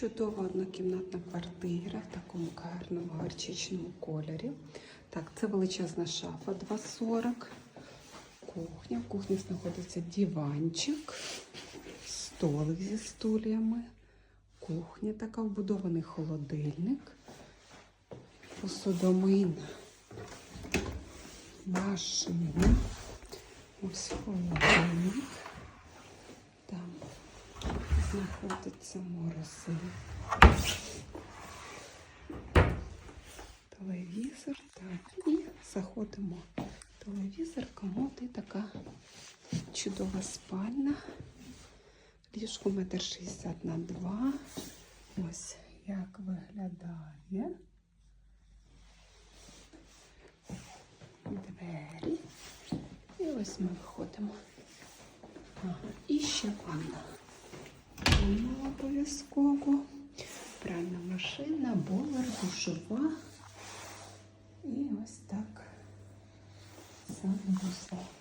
Чудова однокімнатна квартира в такому гарному гарчичному кольорі. Так, це величезна шафа 2,40. Кухня. В кухні знаходиться диванчик, столик зі стульями. Кухня така, вбудований холодильник, посудомийна машина. Ось холодильник. Знаходиться морозилка. Телевізор. Так, і заходимо. Телевізор, комод і така чудова спальня. Ліжко метр шістдесят на два. Ось як виглядає. Двері. І ось ми виходимо. Ага, і ще ванна. Обов'язково. Пральна машина, болер, душова. І ось так санвузол.